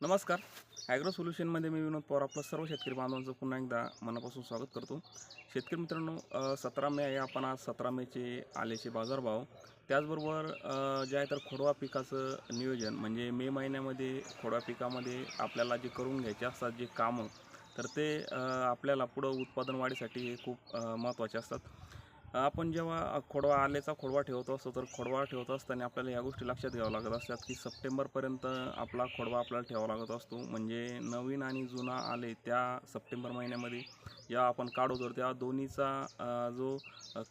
नमस्कार. ॲग्रो सोल्युशनमध्ये मी विनोद पवार आपलं सर्व शेतकरी बांधवांचं पुन्हा एकदा मनापासून स्वागत करतो. शेतकरी मित्रांनो सतरा मे आहे. आपण आज सतरा मेचे आलेचे बाजारभाव. त्याचबरोबर जे आहे तर खोडवा पिकाचं नियोजन म्हणजे मे महिन्यामध्ये खोडवा पिकामध्ये आपल्याला जे करून घ्यायचे असतात जे कामं तर ते आपल्याला पुढं उत्पादन वाढीसाठी हे खूप महत्त्वाचे असतात. आपण जेव्हा खोडवा आलेचा खोडवा ठेवत असतो तर खोडवा ठेवत असताना आपल्याला या गोष्टी लक्षात घ्याव्या लागत असतात की सप्टेंबरपर्यंत आपला खोडवा आपल्याला ठेवावा लागत असतो. म्हणजे नवीन आणि जुना आले त्या सप्टेंबर महिन्यामध्ये जेव्हा आपण काढू तर त्या दोन्हीचा जो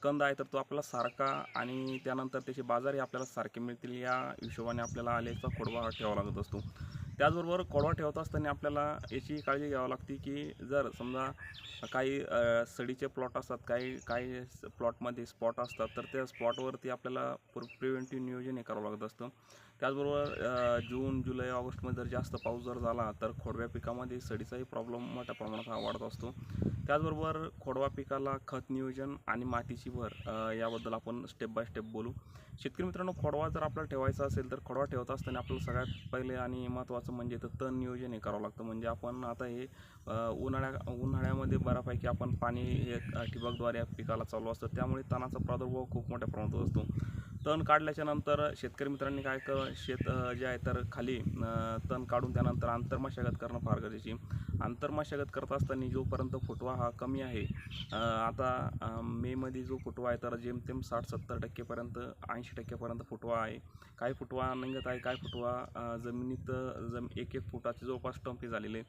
कंद आहे तर तो आपला सारखा आणि त्यानंतर त्याचे बाजारही आपल्याला सारखे मिळतील या हिशोबाने आपल्याला आलेचा खोडवा ठेवावा लागत असतो. त्याचबरोबर खोडवा ठेवत असताना आपल्याला याची काळजी घ्यावी लागते की जर समजा काही सडीचे प्लॉट असतात काही काही प्लॉटमध्ये स्पॉट असतात तर त्या स्पॉटवरती आपल्याला प्रिव्हेंटिव्ह नियोजन हे करावं लागत असतं. त्याचबरोबर जून जुलै ऑगस्टमध्ये जर जास्त पाऊस जर झाला तर खोडव्या पिकामध्ये सडीचाही प्रॉब्लेम मोठ्या प्रमाणात हा वाढत असतो. त्याचबरोबर खोडवा पिकाला खत नियोजन आणि मातीची भर याबद्दल आपण स्टेप बाय स्टेप बोलू. शेतकरी मित्रांनो खोडवा जर आपल्याला ठेवायचा असेल तर खोडवा ठेवत असताना आपल्याला सगळ्यात पहिले आणि महत्त्वाचं म्हणजे तर तण नियोजन हे करावं लागतं. म्हणजे आपण आता हे उन्हाळ्या उन्हाळ्यामध्ये बऱ्यापैकी आपण पाणी हे ठिबकद्वारे या पिकाला चालू असतं. त्यामुळे तणाचा प्रादुर्भाव खूप मोठ्या प्रमाणात असतो. तण काढल्याच्यानंतर शेतकरी मित्रांनी काय कर शेत जे आहे तर खाली तण काढून त्यानंतर आंतरमशागत करणं फार गरजेची. आंतरमशागत करत असताना जोपर्यंत फुटवा हा कमी आहे आता मेमध्ये जो फुटवा आहे तर जेमतेम साठ सत्तर टक्केपर्यंत ऐंशी टक्केपर्यंत फुटवा आहे. काय फुटवा निघत आहे काय फुटवा जमिनीत जम एक एक फुटाचे जवळपास टंपे झालेले.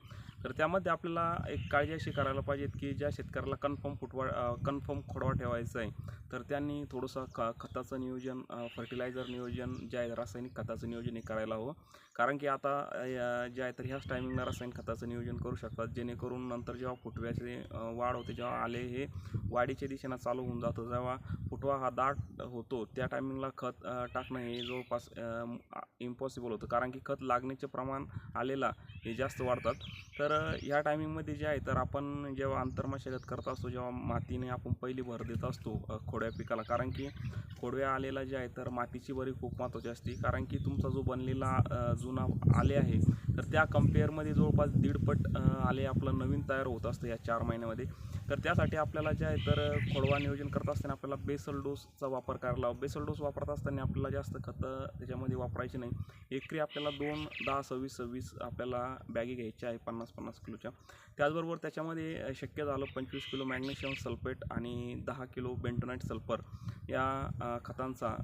तर त्यामध्ये आपल्याला एक काळजी अशी करायला पाहिजेत की ज्या शेतकऱ्याला कन्फर्म फुटवा कन्फर्म खोडवा ठेवायचा आहे तर त्यांनी थोडंसं ख खताचं नियोजन फर्टिलायझर नियोजन जे आहे रासायनिक खताचं नियोजन हे करायला हवं. कारण की आता या- जे आहे तर ह्याच टायमिंगला रासायनिक खताचं नियोजन करू शकतात. जेणेकरून नंतर जेव्हा फुटव्याचे वाढ होते जेव्हा आले हे वाढीच्या दिशेनं चालू होऊन जातं. जेव्हा फुटवा हा दाट होतो त्या टायमिंगला खत टाकणं हे जवळपास इम्पॉसिबल होतं. कारण की खत लागण्याचे प्रमाण आलेला हे जास्त वाढतात. तर ह्या टायमिंगमध्ये जे आहे तर आपण जेव्हा आंतरमशागत करत असतो जेव्हा मातीने आपण पहिली भर देत असतो खोड्या खोडव्या पिकाला. कारण की खोडव्या आलेला जे आहे तर मातीची बरी खूप महत्त्वाची असते. कारण की तुमचा जो बनलेला जुना आले आहे तर त्या कम्पेअरमध्ये जवळपास दीडपट आले आपलं नवीन तयार होत असतं या चार महिन्यामध्ये. तर त्यासाठी आपल्याला जे आहे तर खोडवा नियोजन करत असताना आपल्याला बेसल डोसचा वापर करायला बेसल डोस वापरत असताना आपल्याला जास्त खतं त्याच्यामध्ये वापरायची नाही. एकरी आपल्याला दोन दहा सव्वीस सव्वीस आपल्याला बॅगी घ्यायच्या आहे पन्नास पन्नास किलोच्या. त्याचबरोबर त्याच्यामध्ये शक्य झालं पंचवीस किलो मॅग्नेशियम सल्फेट आणि दहा किलो बेंटोनाईट सल्फर या खतांचा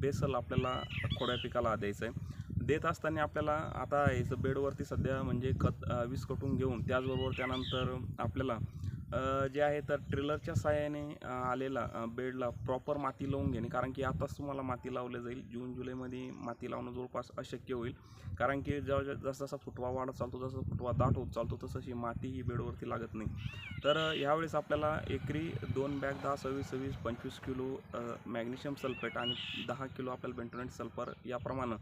बेसल आपल्याला खोड्या पिकाला द्यायचं आहे देत असताना आपल्याला आता याचं बेडवरती सध्या म्हणजे खत अ, वीस कटून घेऊन त्याचबरोबर त्यानंतर आपल्याला जे आहे तर ट्रेलरच्या साह्याने आलेला बेडला प्रॉपर माती लावून घेणे. कारण की आताच तुम्हाला माती लावली जाईल. जून जुलैमध्ये माती लावणं जवळपास अशक्य होईल. कारण की जेव्हा जेव्हा जसा जसा फुटवा वाढत चालतो जसा फुटवा दाट होत चालतो तसशी माती ही बेडवरती लागत नाही. तर ह्यावेळेस आपल्याला एकरी दोन बॅग दहा सव्वीस सव्वीस पंचवीस किलो मॅग्नेशियम सल्फेट आणि दहा किलो आपल्याला बेंटोनेट सल्फर याप्रमाणे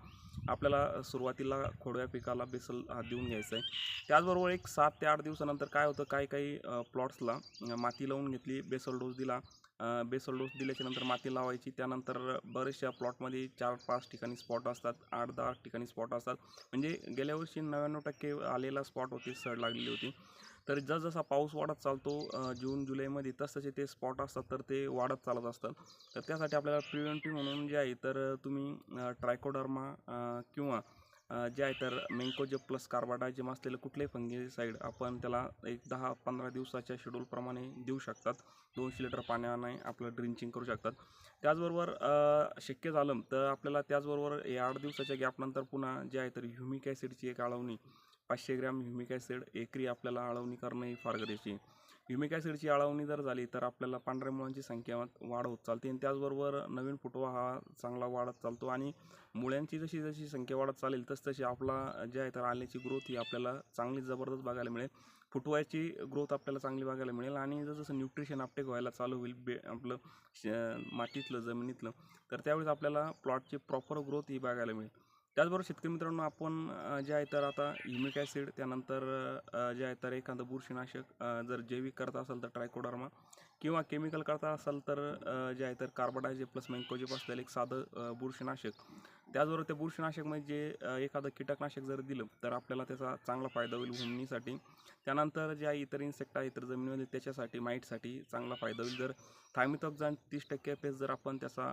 आपल्याला सुरुवातीला खोडव्या पिकाला बेसल हा देऊन घ्यायचं आहे त्याचबरोबर एक सात ते आठ दिवसानंतर काय होतं? काही काही प्लॉट्स प्लॉट्सला माती लावून घेतली बेसल डोस दिला. बेसल डोस दिल्याच्यानंतर माती लावायची. त्यानंतर बरेचशा प्लॉटमध्ये चार पाच ठिकाणी स्पॉट असतात आठ दहा ठिकाणी स्पॉट असतात. म्हणजे गेल्या वर्षी नव्याण्णव टक्के आलेला स्पॉट होती सड लागलेली होती. तर जसजसा पाऊस वाढत चालतो जून जुलैमध्ये तसतसे ते स्पॉट असतात तर ते वाढत चालत असतात. तर त्यासाठी आपल्याला प्रिव्हेंटिव्ह म्हणून जे आहे तर तुम्ही ट्रायकोडर्मा किंवा जे आहे तर मेंकोजे प्लस कार्बाडायजेम असलेलं कुठलेही फंगीसाईड आपण त्याला एक दहा पंधरा दिवसाच्या शेड्यूलप्रमाणे देऊ शकतात. दोनशे लिटर पाण्याने आपलं ड्रिंचिंग करू शकतात. त्याचबरोबर शक्य झालं तर आपल्याला त्याचबरोबर या आठ दिवसाच्या गॅपनंतर पुन्हा जे आहे तर ह्युमिक ॲसिडची एक आळवणी पाचशे ग्रॅम ह्युमिक ॲसिड एकरी आपल्याला आळवणी करणं ही फार गरजेची युमिक ॲसिडची आळवणी जर झाली तर आपल्याला पांढऱ्या मुळांची संख्या वाढ होत चालते आणि त्याचबरोबर नवीन फुटवा हा चांगला वाढत चालतो आणि मुळ्यांची जशी जशी संख्या वाढत चालेल तस तशी आपला जे आहे तर आल्याची ग्रोथ ही आपल्याला चांगली जबरदस्त बघायला मिळेल. फुटवायची ग्रोथ आपल्याला चांगली बघायला मिळेल आणि जसं न्यूट्रिशन अपटेक व्हायला चालू होईल बे आपलं श- मातीतलं जमिनीतलं तर त्यावेळेस आपल्याला प्लॉटची प्रॉपर ग्रोथ ही बघायला मिळेल. त्याचबरोबर शेतकरी मित्रांनो आपण जे आहे तर आता ह्युमिक ॲसिड त्यानंतर जे आहे तर एखादं बुरशीनाशक जर जैविक करता असाल तर ट्रायकोडर्मा किंवा केमिकल करता असाल तर जे आहे तर कार्बोडायझे प्लस मेन्कोजेप असलेलं एक साधं बुरशीनाशक. त्याचबरोबर ते बुरशीनाशक म्हणजे जे एखादं कीटकनाशक जर दिलं तर आपल्याला त्याचा चांगला फायदा होईल भूमीसाठी. त्यानंतर ज्या इतर इन्सेक्ट आहे इतर जमिनीमध्ये त्याच्यासाठी माईटसाठी चांगला फायदा होईल. जर थायमिथॉक्झान तीस टक्के पेस जर आपण त्याचा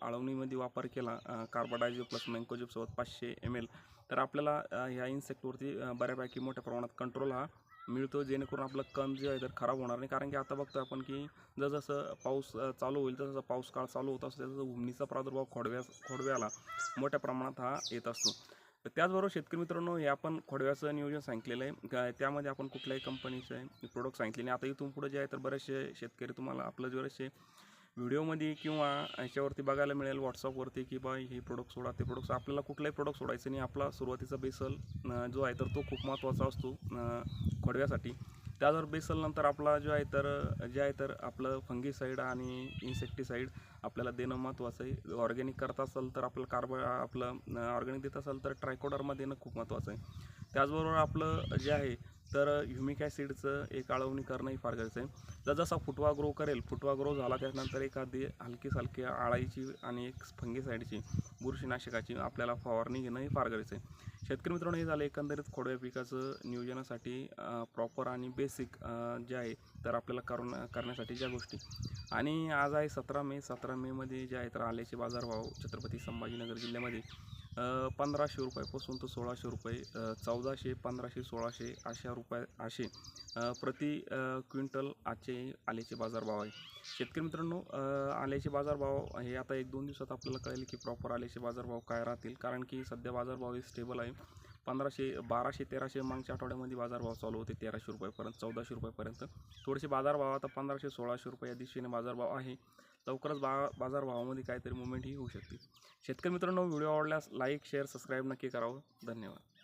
आळवणीमध्ये वापर केला कार्बाडायझो प्लस मँकोजिपसोबत पाचशे एम एल तर आपल्याला ह्या इन्सेक्टवरती बऱ्यापैकी मोठ्या प्रमाणात कंट्रोल हा मिळतो जेणेकरून आपलं कण जे आहे तर खराब होणार नाही. कारण की आता बघतो आपण की जसजसं पाऊस चालू होईल तसं पाऊस काळ चालू होत असतो तसं भूमीचा प्रादुर्भाव खोडव्या खोडव्याला मोठ्या प्रमाणात हा येत असतो. त्याचबरोबर शेतकरी मित्रांनो हे आपण खोडव्याचं नियोजन सांगितलेलं आहे. का त्यामध्ये आपण कुठल्याही कंपनीचे प्रोडक्ट सांगितले नाही. आता इथून पुढे जे आहे तर बरेचसे शेतकरी तुम्हाला आपलं जे बरेचसे व्हिडिओमध्ये किंवा याच्यावरती बघायला मिळेल व्हॉट्सअपवरती की बा हे प्रोडक्ट सोडा ते प्रोडक्ट आपल्याला कुठलाही प्रोडक्ट सोडायचं नाही. आपला सुरुवातीचा बेसल जो आहे तर तो खूप महत्त्वाचा असतो खोडव्यासाठी. त्यावर बेसल नंतर आपला जो आहे तर जे आहे तर आपलं फंगीसाईड आणि इन्सेक्टिसाईड आपल्याला देणं महत्त्वाचं आहे. ऑर्गॅनिक करत असेल तर आपलं कार्ब आपलं ऑर्गॅनिक देत असेल तर ट्रायकोडरमध्ये देणं खूप महत्त्वाचं आहे. त्याचबरोबर आपलं जे आहे तर ह्युमिक ॲसिडचं एक आळवणी करणंही फार गरजेचं आहे. जर जसा फुटवा ग्रो करेल फुटवा ग्रो झाला त्यानंतर एखादी हलकी आळाईची आणि एक फंगीसाईडची बुरशीनाशकाची आपल्याला फवारणी घेणंही फार गरजेचं आहे. शेतकरी मित्रांनो हे झालं एकंदरीत खोडव्या पिकाचं नियोजनासाठी प्रॉपर आणि बेसिक जे आहे तर आपल्याला करून करण्यासाठी ज्या गोष्टी. आणि आज आहे सतरा मे सतरा मेमध्ये जे आहे तर आल्याचे बाजारभाव छत्रपती संभाजीनगर जिल्ह्यामध्ये पंधराशे रुपयापासून तर सोळाशे रुपये चौदाशे पंधराशे सोळाशे अशा रुपये असे प्रति क्विंटल आजचे आल्याचे बाजारभाव आहे. शेतकरी मित्रांनो आल्याचे बाजारभाव हे आता एक दोन दिवसात आपल्याला कळेल की प्रॉपर आल्याचे बाजारभाव काय राहतील. कारण की सध्या बाजारभाव हे स्टेबल आहे. पंधराशे बाराशे तेराशे मागच्या आठवड्यामध्ये बाजारभाव चालू होते तेराशे रुपयापर्यंत चौदाशे रुपयापर्यंत. थोडेसे बाजारभाव आता पंधराशे सोळाशे रुपये या दिशेने बाजारभाव आहे. लवकरच बा बाजारभावामध्ये काहीतरी मुवमेंट ही होऊ शकते. शेतकरी मित्रांनो व्हिडिओ आवडल्यास लाईक शेअर सबस्क्राईब नक्की करावं. धन्यवाद.